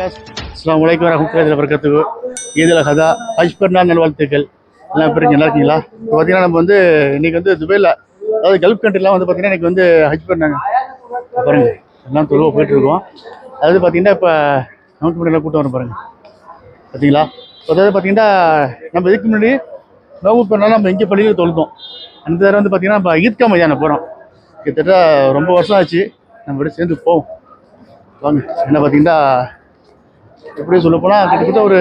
விகாஸ் அஸ்லாம் வலைக்கம் வரமத்துல்லாஹி வரகத்துக்கு ஈதில் ஹதா ஹஜ் பெருநாள் நல்வாழ்த்துக்கள் எல்லாம் எப்படி நல்லா இருக்கீங்களா? இப்போ பார்த்தீங்கன்னா நம்ம வந்து இன்னைக்கு வந்து துபையில் அதாவது கல்ஃப் கண்ட்ரிலாம் வந்து பார்த்தீங்கன்னா இன்னைக்கு வந்து ஹஜ் பண்ணாங்க பாருங்கள் எல்லாம் தொழுவாக போயிட்டுருக்கோம் அதாவது பார்த்தீங்கன்னா இப்போ நமக்கு முன்னாடி கூட்டம் வரும் பாருங்கள் பார்த்தீங்களா? அதாவது பார்த்தீங்கன்னா நம்ம இதுக்கு முன்னாடி நோவு பெருநாள் நம்ம எங்கே பள்ளியில் தொழுதோம். அந்த தடவை வந்து பார்த்தீங்கன்னா நம்ம ஈத்கா மைதானம் போகிறோம் கிட்டத்தட்ட ரொம்ப வருஷம் ஆச்சு. நம்ம கூட சேர்ந்து போவோம். வாங்க என்ன பார்த்தீங்கன்னா எப்படி சொல்ல போனால் கிட்டத்தட்ட ஒரு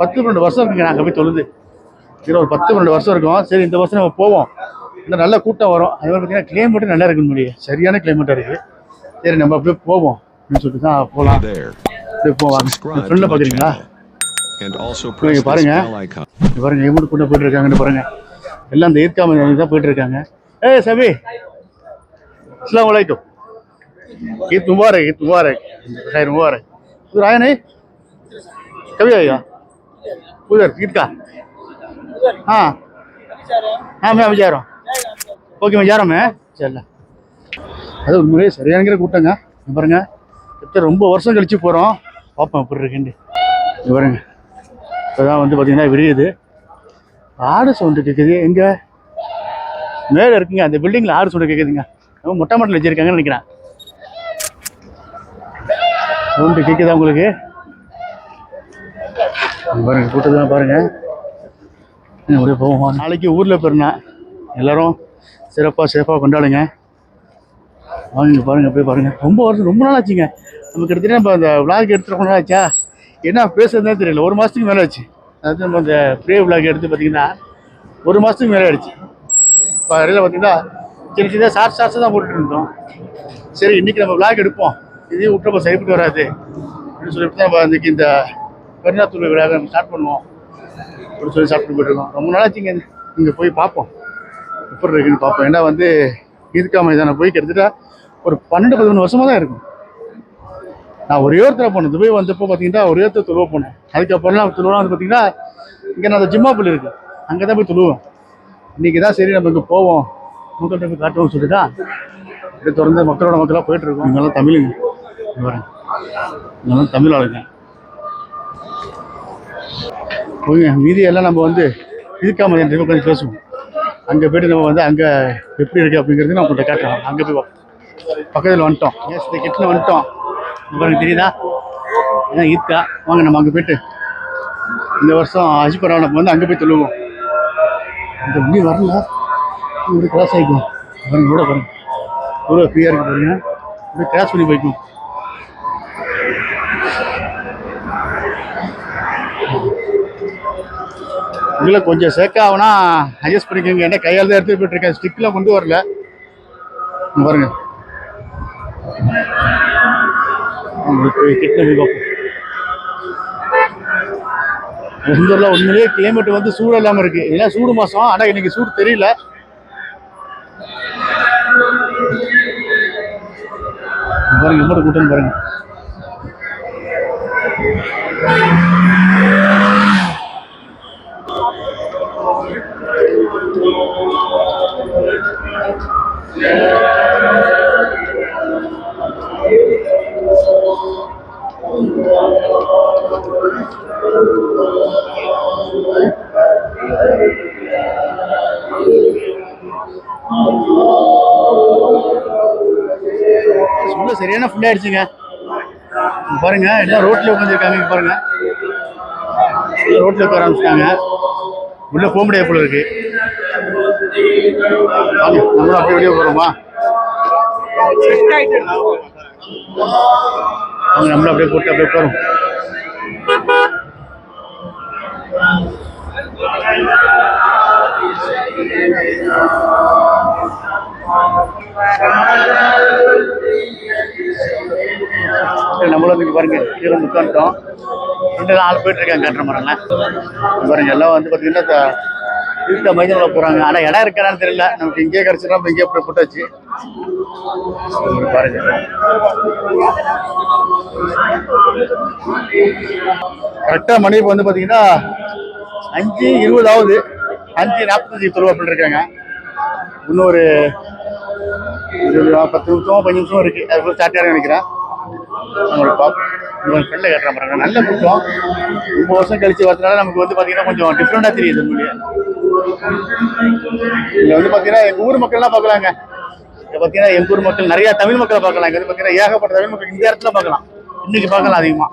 பத்து பன்னெண்டு வருஷம் இருக்குங்க நாங்கள் போய் தொழுது. சரி ஒரு பத்து பன்னெண்டு வருஷம் இருக்கும். சரி இந்த வருஷம் நம்ம போவோம். இன்னும் நல்ல கூட்டம் வரும். அது மாதிரி பார்த்தீங்கன்னா கிளைமேட்டும் நல்லா இருக்குன்னு முடியும் சரியான கிளைமேட்டாக இருக்குது. சரி நம்ம அப்படியே போவோம் அப்படின்னு சொல்லிட்டு தான் போகலாம். அப்படியே போவோம். ஃப்ரெண்டில் பார்க்குறீங்களா? பாருங்க. பாருங்க எவ்வளோ கொண்டு போயிட்டுருக்காங்கன்னு பாருங்க. எல்லாம் அந்த ஈர்க்காம தான் போயிட்டு இருக்காங்க ஏ சபி. அஸ்லாம் வலைக்கம் ஈத் முபாரக் ஈத் முபாரக். முபாரக். उधर आया नहीं कभी आएगा उधर ईद का हाँ हाँ मैं अभी जा रहा हूँ ओके मैं जा रहा हूँ मैं चल அது உண்மையிலே சரியானங்கிற கூட்டங்க இங்க பாருங்க கிட்ட ரொம்ப வருஷம் கழிச்சு போகிறோம் பார்ப்போம் எப்படி இருக்குன்னு இங்க பாருங்க இப்போதான் வந்து பார்த்தீங்கன்னா விடியுது ஆடு சவுண்டு கேட்குது எங்கே மேலே இருக்குங்க அந்த பில்டிங்கில் ஆடு சவுண்டு கேட்குதுங்க அவங்க மொட்டை மாட்டில் வச்சுருக்காங்கன்னு நினைக்கிறேன் சவுண்டு கேட்குதா உங்களுக்கு? இங்க பாருங்க கூட்டத்தான் பாருங்க. இன்னும் அப்படியே போவோம் நாளைக்கு ஊரில் பிறனா எல்லாரும் சிறப்பாக சேஃபாக கொண்டாடுங்க. வாங்க பாருங்க அப்படியே பாருங்க. ரொம்ப வருஷம் ரொம்ப நாள் ஆச்சுங்க. நம்ம கிட்டத்தட்ட நம்ம அந்த விளாக் எடுத்துட்டு ரொம்ப நாள் ஆச்சா? என்ன பேசுறதுனே தெரியல. ஒரு மாதத்துக்கு மேலே ஆச்சு. அதாவது நம்ம அந்த ப்ரே விளாக் எடுத்து பார்த்தீங்கன்னா ஒரு மாதத்துக்கு மேலே ஆயிடுச்சு. இப்போ இடையில பார்த்தீங்கன்னா சின்ன சின்ன ஷார்ட் ஷார்ட்ஸ் தான் போட்டுட்டு இருந்தோம். சரி இன்னைக்கு நம்ம விளாக் எடுப்போம். இதே விட்டுறப்ப சரிப்பட்டு வராது. அப்படின்னு சொல்லிட்டு தான் இன்றைக்கி இன்னைக்கு இந்த பெருநாத்தூர் விழாவை நம்ம ஸ்டார்ட் பண்ணுவோம். அப்படின்னு சொல்லி சாப்பிட்டு போயிட்டுருக்கோம் ரொம்ப நாளாச்சு இங்கே இங்கே போய் பார்ப்போம். எப்படி இருக்குன்னு பார்ப்போம். ஏன்னா வந்து ஈத்கா மைதானம் போய் கிட்டத்தட்ட ஒரு பன்னெண்டு பதிமூணு வருஷமாக தான் இருக்கும். நான் ஒரே ஒருத்தர போனேன். துபாய் வந்தப்போ பார்த்தீங்கன்னா ஒரே ஒருத்தர் துழுவ போனேன். அதுக்கப்புறம்லாம் துழுவலாம் வந்து பார்த்தீங்கன்னா இங்கே நான் அந்த ஜிம்மாப்பிள் இருக்கு. அங்கே தான் போய் துழுவேன் இன்னைக்கு தான் சரி நம்ம இங்கே போவோம். மக்கள்கிட்ட போய் காட்டுவோம்னு சொல்லி தான். இப்படி தொடர்ந்து மக்களோட மக்களாக போயிட்டுருக்கோம் இங்கெல்லாம் தமிழுங்க. நான் பாருங்க தமிழ் ஆளுங்க. ஓகே மீதி எல்லாம் நம்ம வந்து இதுக்கா மாதிரி உட்காந்து பேசுவோம். அங்கே போயிட்டு நம்ம வந்து அங்கே எப்படி இருக்குது அப்படிங்கிறது நான் உங்கள்கிட்ட கேட்கலாம். அங்கே போய் பக்கத்தில் வந்துட்டோம். ஏஸ் இந்த கிட்ட வந்துட்டோம். உங்களுக்கு தெரியுதா? ஏன்னா ஈத்கா வாங்க நம்ம அங்கே போயிட்டு இந்த வருஷம் ஹஜ் வந்து அங்கே போய் தொழுவோம். இந்த உண்ணி வரல. ஒரு கிராஸ் ஆகிக்கும் பாருங்க கூட பாருங்க. எவ்வளோ ஃப்ரீயாக இருக்கு பாருங்க. கிராஸ் பண்ணி போய்க்கும். இதில் கொஞ்சம் சேக்க ஆகுனா அட்ஜஸ்ட் பண்ணிக்கோங்க. ஏன்னா கையால் தான் எடுத்துகிட்டு போயிட்டுருக்கேன் ஸ்டிக்கில் கொண்டு வரல. பாருங்க. உங்களுக்கு கிட்ட பார்ப்போம். சுந்தரில் உண்மையிலேயே கிளைமேட் வந்து சூடு இல்லாமல் இருக்கு. ஏன்னா சூடு மாதம் ஆனால் இன்னைக்கு சூடு தெரியல. பாருங்க எம்மோட கூட்டம் பாருங்க. உள்ள சரியான ஃபுல் ஆயிடுச்சுங்க பாருங்க எல்லாம் ரோட்ல உட்காந்துருக்காங்க பாருங்க. ரோட்ல உட்கார ஆரம்பிச்சிட்டாங்க. உள்ள போக முடியாது போல இருக்கு. நம்மளும் அப்படியே வெளியே போறோமா? அவங்க நம்மளும் அப்படியே போட்டு அப்படியே போறோம் சரி, நம்மளும் இங்க பாருங்க கீழே வந்து உட்காந்துட்டோம் ரெண்டு நாலு போயிட்டு இருக்காங்க கட்டுற மரம்லாம் பாருங்க எல்லாம் வந்து பார்த்தீங்கன்னா இந்த இருக்க மைதானில் போகிறாங்க ஆனால் இடம் இருக்கான்னு தெரியல. நமக்கு இங்கேயே கிடச்சிடும் இப்போ இங்கேயே போய் போட்டாச்சு பாருங்க. கரெக்டாக மணி இப்போ வந்து பார்த்தீங்கன்னா அஞ்சு இருபதாவது அஞ்சு நாற்பத்தஞ்சு தொழுவாப்பில் இருக்காங்க. இன்னும் ஒரு பத்து நிமிஷம் பதினஞ்சு நிமிஷம் இருக்குது அதுக்குள்ள ஸ்டார்ட் ஆக நினைக்கிறேன். நம்மளோட பார்ப்போம் இவங்க ஃப்ரெண்டை கட்டுற பாருங்க நல்ல கூட்டம் ரொம்ப வருஷம் கழிச்சு வரதுனால நமக்கு வந்து பார்த்தீங்கன்னா கொஞ்சம் டிஃப்ரெண்டாக தெரியுது உண்மையிலேயே. இதில் வந்து பார்த்தீங்கன்னா எங்கள் ஊர் மக்கள்லாம் பார்க்கலாங்க. இங்கே பார்த்தீங்கன்னா எங்கள் ஊர் மக்கள் நிறையா தமிழ் மக்களை பார்க்கலாம். இங்கே வந்து பார்த்தீங்கன்னா ஏகப்பட்ட தமிழ் மக்கள் இந்த இடத்துல பார்க்கலாம். இன்னைக்கு பார்க்கலாம் அதிகமாக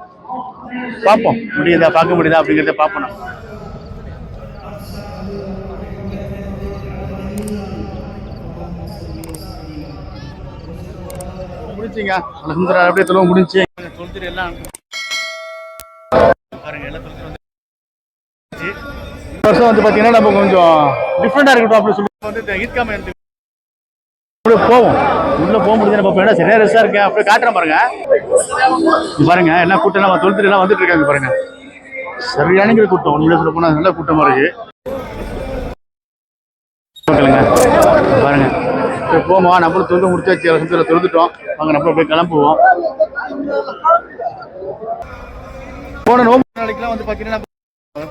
பார்ப்போம். முடியுதா? பார்க்க முடியுதா? அப்படிங்கிறத பார்ப்போம் நம்ம. முடிச்சிங்க அலமதுரா அப்படியே தொழுவ முடிஞ்சு. தொழுத்துட்டு எல்லாம் பாருங்க எல்லாம் தொழுத்துட்டு வந்து வருஷம் வந்து பார்த்தீங்கன்னா நம்ம கொஞ்சம் டிஃப்ரெண்டாக இருக்கட்டும் அப்படின்னு சொல்லி வந்து இந்த ஈத்கா மையத்துக்கு உள்ள போவோம். உள்ள போக முடிஞ்சா பார்ப்போம் ஏன்னா சரியா ரெஸ்டா இருக்கேன் அப்படியே காட்டுறேன் பாருங்க. பாருங்க எல்லாம் கூட்டம் எல்லாம் தொழுத்துட்டு எல்லாம் வந்துட்டு இருக்காங்க பாருங்க. சரியான கூட்டம் உண்மையிலே சொல்ல போனா நல்ல கூட்டமா இருக்கு. சரி போமா நம்மளும் தொழுது முடிச்சாச்சு. அலமதுல தொழுதுட்டோம். அங்கே நம்ம போய் கிளம்புவோம். போன நோம்பு நாளைக்குலாம் வந்து பார்த்தீங்கன்னா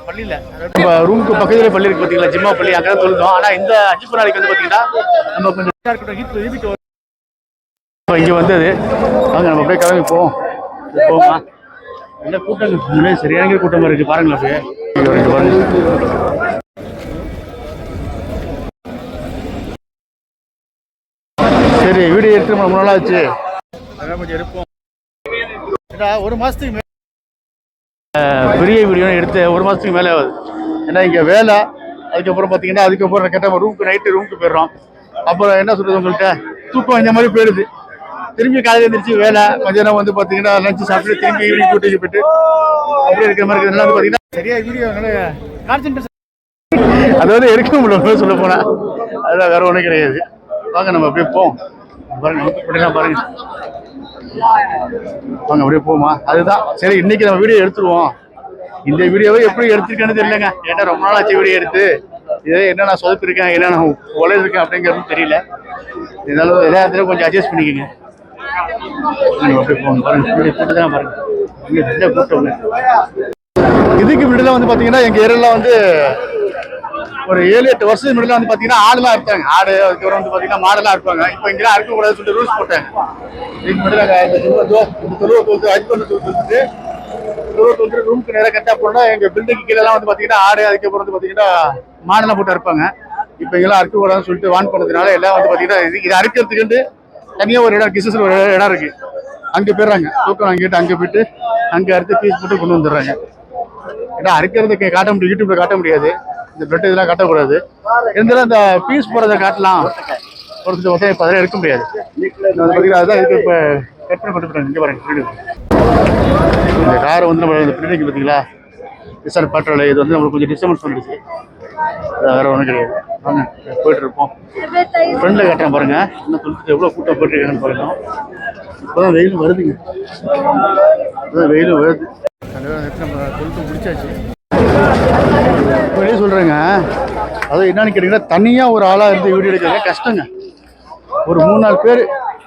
பள்ளியில் நம்ம ரூமுக்கு பக்கத்துல பள்ளி இருக்கு பார்த்தீங்களா ஜிம்மா பள்ளி அங்கே தான் தொழுதோம். ஆனால் இந்த அஜிப்பு நாளைக்கு வந்து பார்த்தீங்கன்னா நம்ம கொஞ்சம் இருக்கட்டும் ஹீட் ஹீட் இங்கே வந்தது. அங்கே நம்ம போய் கிளம்பி போவோம் போமா இல்லை கூட்டம் முன்னாடி சரியான கூட்டமா இருக்கு. பாருங்களேன் அப்படியே இங்க இங்க பாருங்க சரி வீடியோ எடுத்து ரொம்ப நாள் ஆச்சு கொஞ்சம் எடுப்போம் ஒரு மாசத்துக்கு மே- அஹ், பெரிய வீடியோ எடுத்து ஒரு மாசத்துக்கு மேலே ஆகுது. ஏன்னா இங்க வேலை. அதுக்கப்புறம் பார்த்தீங்கன்னா அதுக்கப்புறம் கேட்ட ரூமுக்கு நைட்டு ரூமுக்கு போயிடுறோம். அப்புறம் என்ன சொல்றது உங்கள்கிட்ட தூக்கம் இந்த மாதிரி போயிடுது. திரும்பி காலையில் எழுந்திரிச்சு வேலை. மதியானம் வந்து பார்த்தீங்கன்னா லஞ்சு சாப்பிட்டு திரும்பி ஈவினிங் கூட்டிக்கு போயிட்டு அப்படியே இருக்கிற மாதிரி இருக்கிறதுனால வந்து பார்த்தீங்கன்னா சரியா வீடியோ கான்சென்ட்ரேஷன் அது வந்து எடுக்க முடியல சொல்ல போனா. அதெல்லாம் வேற ஒன்றும் கிடையாது. வாங்க நம்ம அப்படியே போவோம். பாருங்க இப்படிலாம் பாருங்க. வாங்க அப்படியே போமா அதுதான். சரி இன்னைக்கு நம்ம வீடியோ எடுத்துருவோம். இந்த வீடியோவை எப்படி எடுத்திருக்கேன்னு தெரியலங்க. ஏன்னா ரொம்ப நாள் ஆச்சு வீடியோ எடுத்து? இதே என்ன நான் சொதப்பிருக்கேன் என்ன நான் உழைச்சிருக்கேன் அப்படிங்கிறது தெரியல. இருந்தாலும் எல்லாத்தையும் கொஞ்சம் அட்ஜஸ்ட் பண்ணிக்கோங்க. அப்படியே போங்க பாருங்க தான் பாருங்க. இதுக்கு முன்னாடி வந்து பாத்தீங்கன்னா எங்க ஏரியால வந்து ஒரு ஏழு எட்டு வருஷத்துக்கு முன்னாடி வந்து பாத்தீங்கன்னா ஆடுலாம் இருப்பாங்க ஆடு அதுக்கப்புறம் வந்து பாத்தீங்கன்னா மாடெல்லாம் இருப்பாங்க இப்போ இங்கெல்லாம் அறுக்க கூடாதுன்னு சொல்லிட்டு ரூல்ஸ் போட்டாங்க இதுக்கு முன்னாடி இந்த துருவ அஜ் பண்ண ரூமுக்கு நேரம் கட்டா போனா எங்க பில்டிங் கீழே வந்து பாத்தீங்கன்னா ஆடு அதுக்கப்புறம் வந்து பாத்தீங்கன்னா மாடெல்லாம் போட்டு இருப்பாங்க இப்போ இங்கெல்லாம் அறுக்க சொல்லிட்டு வான் பண்ணதுனால எல்லாம் வந்து பாத்தீங்கன்னா இது இது அறுக்கிறதுக்கு தனியா ஒரு இடம் கிசஸ் ஒரு இடம் இருக்கு. அங்க போயிடுறாங்க. தூக்கம் வாங்கிட்டு அங்க போயிட்டு அங்க அறுத்து பீஸ் போட்டு கொண்டு வந்துடுறாங்க. ஏன்னா அறுக்கிறதுக்கு காட்ட முடியும் யூடியூப்ல காட்ட முடியாது. இந்த பிளட் இதெல்லாம் கட்டக்கூடாது. இருந்தாலும் அந்த பீஸ் போறதை காட்டலாம். ஒருத்தர் ஒருத்தர் இப்போ அதெல்லாம் எடுக்க முடியாது. பார்த்தீங்கன்னா அதான் இதுக்கு இப்போ கட் பண்ணி இங்கே பாருங்க இந்த காரை வந்து நம்ம இந்த பின்னாடி பார்த்தீங்களா விசால் பெட்ரோல் இது வந்து நம்மளுக்கு கொஞ்சம் டிஸ்டர்பன்ஸ் வந்துடுச்சு. வேற ஒன்றும் கிடையாது. வாங்க போயிட்டு இருப்போம். ஃப்ரெண்டில் காட்டுறேன் பாருங்க. இன்னும் சொல்லிட்டு எவ்வளோ கூட்டம் போயிட்டுருக்காங்கன்னு பாருங்க. இப்போதான் வெயில் வருதுங்க. இப்போதான் வெயில் வருது. நம்ம கொளுத்து முடிச்சாச்சு. வெளியே சொல்கிறேங்க அது என்னன்னு கேட்டிங்கன்னா தனியாக ஒரு ஆளாக இருந்து வீடியோ எடுக்கிறது கஷ்டங்க. ஒரு மூணு நாலு பேர்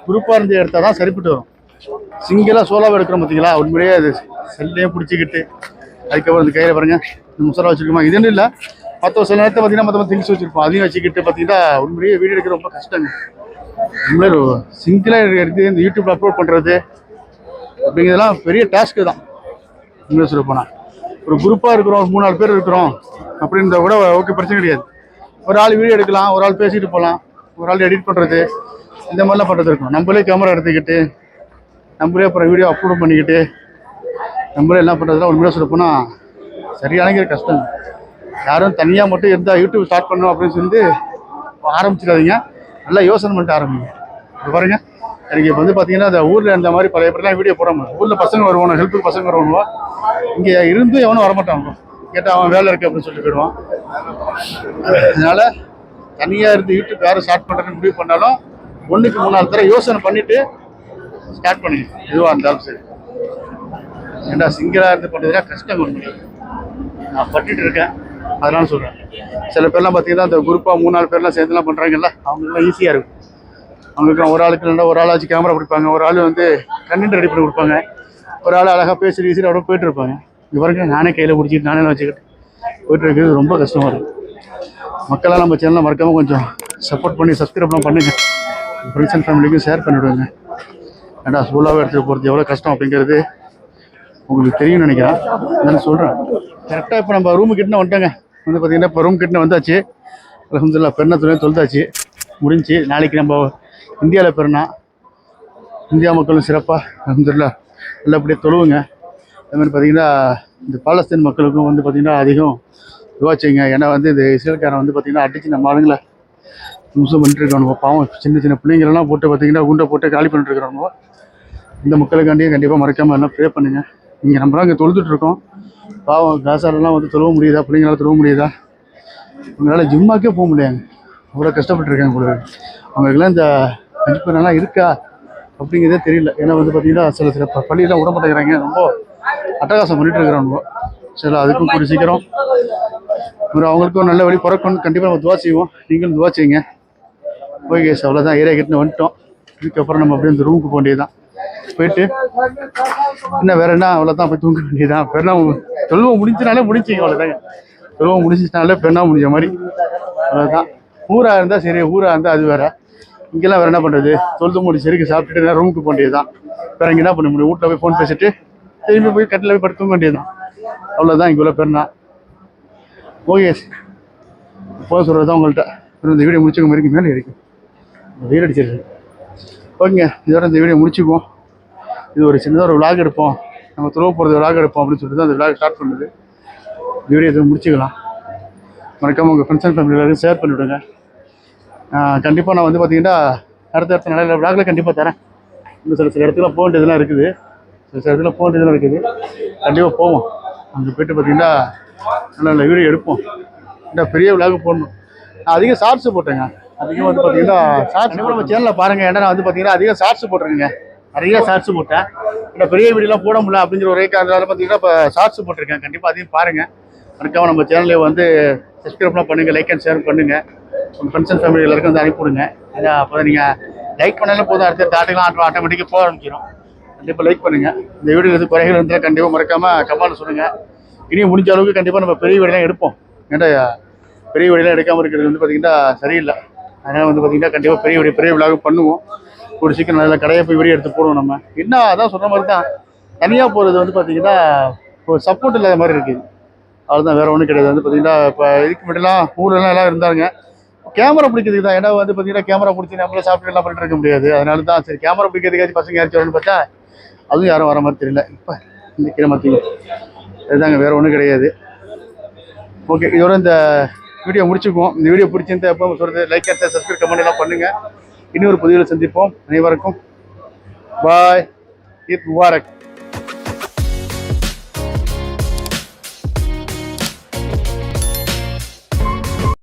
குரூப்பாக இருந்து எடுத்தால் தான் சரிப்பட்டு வரும். சிங்கிளாக சோலாவாக எடுக்கிறோம் பார்த்தீங்களா உண்மையிலேயே அது செல்லையும் பிடிச்சிக்கிட்டு அதுக்கப்புறம் இந்த கையில் பாருங்க இந்த முசரா வச்சுருக்கோமா? இதுன்னு இல்லை. மற்ற சில நேரத்தை பார்த்தீங்கன்னா மற்ற திங்ஸ் வச்சுருப்போம். அதையும் வச்சுக்கிட்டு பார்த்தீங்கன்னா உண்மையிலேயே வீடியோ எடுக்க ரொம்ப கஷ்டங்க. உண்மையிலே சிங்கிளாக எடுத்து இந்த யூடியூப்பில் அப்லோட் பண்ணுறது அப்படிங்கிறதெல்லாம் பெரிய டாஸ்க்கு தான். உண்மையை சொல்ல போனால் ஒரு குரூப்பாக இருக்கிறோம் மூணு நாலு பேர் இருக்கிறோம் அப்படின்றத கூட ஓகே பிரச்சனை கிடையாது. ஒரு ஆள் வீடியோ எடுக்கலாம் ஒரு ஆள் பேசிட்டு போகலாம் ஒரு ஆள் எடிட் பண்ணுறது இந்த மாதிரிலாம் பண்ணுறது இருக்கும் நம்மளே கேமரா எடுத்துக்கிட்டு நம்மளே அப்புறம் வீடியோ அப்லோட் பண்ணிக்கிட்டு நம்மளே என்ன பண்ணுறதுலாம் உண்மையாக சொல்ல போனால் சரியான கஷ்டம். யாரும் தனியாக மட்டும் இருந்தால் யூடியூப் ஸ்டார்ட் பண்ணணும் அப்படின்னு சொல்லிட்டு ஆரம்பிச்சிடாதீங்க நல்லா யோசனை பண்ணிட்டு ஆரம்பிங்க. பாருங்கள் எனக்கு இப்போ வந்து பார்த்தீங்கன்னா அந்த ஊரில் இந்த மாதிரி பழைய பேர்லாம் வீடியோ போடாம ஊரில் பசங்க வருவானோ ஹெல்ப்புக்கு பசங்க வருவானுவா இங்கே இருந்து எவனும் வரமாட்டான் கேட்டால் அவன் வேலை இருக்கு அப்படின்னு சொல்லிட்டு போயிடுவான். அதனால் தனியாக இருந்து யூடியூப் யாரும் ஸ்டார்ட் பண்ணுறதுன்னு முடிவு பண்ணாலும் ஒன்றுக்கு மூணாறு தடவை யோசனை பண்ணிவிட்டு ஸ்டார்ட் பண்ணுங்க. எதுவாக இருந்தாலும் சரி. ஏன்னா சிங்கிளாக இருந்து பண்ணுறதுக்காக கஷ்டம் ஒன்று நான் பட்டுட்டு இருக்கேன். அதனால சொல்கிறேன் சில பேர்லாம் பார்த்தீங்கன்னா அந்த குரூப்பாக மூணு நாலு பேர்லாம் சேர்ந்துலாம் பண்ணுறாங்கல்ல அவங்களுக்குலாம் ஈஸியாக இருக்கும். அவங்களுக்கு ஒரு ஆளுக்கு இல்லைன்னா ஒரு ஆளாச்சு கேமரா பிடிப்பாங்க. ஒரு ஆள் வந்து கண்டென்ட் ரெடி பண்ணி கொடுப்பாங்க. ஒரு ஆள் அழகாக பேசி வீசி அப்படியே போயிட்டு இருப்பாங்க. இது வரைக்கும் நானே கையில் பிடிச்சிட்டு நானே வச்சுக்கிட்டு போயிட்டு இருக்கிறது ரொம்ப கஷ்டமாக இருக்கும் மக்களால் நம்ம சேனலை மறக்காமல் கொஞ்சம் சப்போர்ட் பண்ணி சப்ஸ்கிரைப்லாம் பண்ணுங்க. ஃப்ரெண்ட்ஸ் அண்ட் ஃபேமிலிக்கும் ஷேர் பண்ணிவிடுங்க ஏன்னா சூழலாக எடுத்துகிட்டு போகிறது எவ்வளோ கஷ்டம் அப்படிங்கிறது உங்களுக்கு தெரியும்னு நினைக்கிறேன். நான் சொல்கிறேன் கரெக்டாக இப்போ நம்ம ரூமு கிட்ட வந்துட்டோங்க. வந்து பார்த்தீங்கன்னா இப்போ ரூம் கிட்ட வந்தாச்சு. அலமதுல்லா பெருநா துணை தொழுதாச்சு. முடிஞ்சு நாளைக்கு நம்ம இந்தியாவில் பிறனா இந்தியா மக்களும் சிறப்பாக அலமதுல்லா நல்லபடியாக தொழுவுங்க. அதுமாதிரி பார்த்திங்கன்னா பார்த்தீங்கன்னா இந்த பாலஸ்தீன் மக்களுக்கும் வந்து பார்த்தீங்கன்னா அதிகம் விவாச்சிங்க செய்யுங்க. ஏன்னா வந்து இந்த இஸ்ரேல்காரன் வந்து பார்த்திங்கன்னா அடிச்சு நம்ம ஆளுங்களை நிமிஷம் பண்ணிட்டு இருக்கானுங்க. பாவம் சின்ன சின்ன பிள்ளைங்களெல்லாம் போட்டு பார்த்தீங்கன்னா குண்டை போட்டு காலி பண்ணிட்டுருக்குறானுங்க இந்த மக்களுக்காண்டியும் கண்டிப்பாக மறக்காமல் எல்லாம் ப்ரே பண்ணுங்க. இங்கே நம்மளாம் இங்கே தொழுதுட்ருக்கோம் பாவம் காசாலெல்லாம் வந்து தொழுவ முடியுதா? பிள்ளைங்களால தொழுவ முடியுதா? உங்களால் ஜிம்மாக்கே போக முடியாங்க அவ்வளோ கஷ்டப்பட்டுருக்காங்க உங்களுக்கு அவங்களுக்குலாம் இந்த மதிப்பெண்ணெல்லாம் இருக்கா அப்படிங்கிறதே தெரியல. ஏன்னா வந்து பார்த்தீங்கன்னா சில சில பள்ளியெல்லாம் விட மாட்டேங்கிறாங்க ரொம்ப அட்டகாசம் பண்ணிட்டு இருக்கிறாங்க சரி அதுக்கும் கூடி சீக்கிரம். ஒரு அவங்களுக்கும் நல்ல வழி பிறக்கணும் கண்டிப்பாக நம்ம துவா செய்வோம். நீங்களும் துவா செய்யுங்க. ஓகே சார் அவ்வளோதான் ஏரியா கிட்ட வந்துட்டோம். இதுக்கப்புறம் நம்ம அப்படியே இந்த ரூமுக்கு போக வேண்டியதுதான் போயிட்டு என்ன வேற என்ன அவ்வளோதான் போய் தூங்க வேண்டியதுதான். பெருனா தொழுவம் முடிஞ்சுனாலே முடிஞ்சிங்க அவ்வளோதாங்க தொழுவம் முடிஞ்சிச்சினாலே பெருனா முடிஞ்ச மாதிரி. அவ்வளோதான் ஊராக இருந்தால் சரி ஊராக இருந்தால் அது வேற. இங்கெல்லாம் வேற என்ன பண்ணுறது தொழுது முடிச்சு இருக்கு சாப்பிட்டுட்டு ரூமுக்கு போக வேண்டியதுதான். வேற இங்கே என்ன பண்ண முடியும்? வீட்டில் போய் ஃபோன் பேசிட்டு திரும்பி போய் கட்டில் போய் படுத்துக்க தூங்க வேண்டியதுதான். அவ்வளோதான் இங்கே உள்ள பெருனா. ஓகே. போக சொல்கிறது தான் உங்கள்கிட்ட இந்த வீடியோ முடிச்சுக்க மாதிரி மேலே இருக்கும் வெயில் அடிச்சிருக்கு ஓகேங்க. இதோட இந்த வீடியோ முடிச்சுக்குவோம். இது ஒரு சின்னதாக ஒரு விளாக் எடுப்போம். நம்ம துறவு போகிறது விளாக் எடுப்போம் அப்படின்னு சொல்லிட்டு தான் அந்த விளாக் ஸ்டார்ட் பண்ணுது. இந்த வீடியோ இதை முடிச்சுக்கலாம். மறக்காமல் உங்கள் ஃப்ரெண்ட்ஸ் அண்ட் ஃபேமிலி எல்லாரும் ஷேர் பண்ணிவிடுங்க. கண்டிப்பாக நான் வந்து பார்த்தீங்கன்னா அடுத்த அடுத்த நல்ல விளாகில் கண்டிப்பாக தரேன். இன்னும் சில சில இடத்துல போக வேண்டியதெல்லாம் இருக்குது. சில சில இடத்துல போக வேண்டியதெல்லாம் இருக்குது. கண்டிப்பாக போவோம். அங்கே போய்ட்டு பார்த்தீங்கன்னா நல்ல நல்ல வீடியோ எடுப்போம். இந்த பெரிய விளாக் போடணும் நான் அதிகம் ஷார்ட்ஸ் போட்டேங்க. அதிகம் வந்து பார்த்தீங்கன்னா ஷார்ட்ஸ் நம்ம சேனலில் பாருங்கள் ஏன்னா நான் வந்து பார்த்தீங்கன்னா அதிகம் ஷார்ட்ஸ் போட்டிருக்கேங்க. நிறைய ஷார்ட்ஸ் போட்டேன். இல்லை பெரிய வீடியோலாம் போட முடியல அப்படிங்கிற ஒரே காரணத்தால பார்த்தீங்கன்னா இப்போ ஷார்ட்ஸ் போட்டிருக்கேன். கண்டிப்பாக அதையும் பாருங்கள் மறக்காம நம்ம சேனலை வந்து சப்ஸ்கிரைப்லாம் பண்ணுங்கள் லைக் அண்ட் ஷேர் பண்ணுங்கள் உங்கள் ஃப்ரெண்ட்ஸ் அண்ட் ஃபேமிலி எல்லாருக்கும் வந்து அனுப்பிவிடுங்க. அதான் அப்போ நீங்கள் லைக் பண்ணாலும் போதும். அடுத்த தாட்டுக்கெலாம் ஆட்டோ ஆட்டோமேட்டிக்காக போக ஆரம்பிச்சிடும் கண்டிப்பாக லைக் பண்ணுங்கள் இந்த வீடியோ எது குறைகள் இருந்தால் கண்டிப்பாக மறக்காமல் கமெண்ட் சொல்லுங்கள் இனியும் முடிஞ்ச அளவுக்கு கண்டிப்பாக நம்ம பெரிய வீடியோலாம் எடுப்போம். ஏன்டா பெரிய வீடியோலாம் எடுக்காமல் இருக்கிறது வந்து பார்த்திங்கன்னா சரியில்லை. அதனால் வந்து பார்த்திங்கன்னா கண்டிப்பாக பெரிய வீடியோ பெரிய விழாவும் பண்ணுவோம். ஒரு சீக்கிரம் நல்ல கடையை போய் வீடியோ எடுத்து போடுவோம் நம்ம. என்ன அதான் சொன்ன மாதிரி தான். தனியாக போகிறது வந்து பார்த்திங்கன்னா ஒரு சப்போர்ட் இல்லாத மாதிரி இருக்குது. அவ்வளோதான் வேறு ஒன்றும் கிடையாது. வந்து பார்த்திங்கன்னா இப்போ இதுக்கு முன்னாடிலாம் ஊர்லலாம் எல்லாம் இருந்தாங்க. கேமரா பிடிக்கிறதுக்கு தான். ஏன்னா வந்து பார்த்தீங்கன்னா கேமரா பிடிச்சி நம்மள சாப்பிட்டு எல்லாம் பண்ணிட்டு இருக்க முடியாது. அதனால தான் சரி கேமரா பிடிக்கிறதுக்காச்சும் பசங்க யாராச்சும் வரணும்னு பார்த்தா அதுவும் யாரும் வர மாதிரி தெரியல. இப்போ நிற்கிற மாற்றிங்க இதுதாங்க வேறு ஒன்றும் கிடையாது. ஓகே இதோட இந்த வீடியோ முடிச்சுக்குவோம். இந்த வீடியோ பிடிச்சிருந்தா எப்போ சொல்கிறது லைக் அண்ட் சப்ஸ்கிரைப் கமெண்ட் எல்லாம் பண்ணுங்கள் இன்னொரு புதிய சந்திப்போம். அனைவருக்கும் பாய் ஈத் முபாரக்.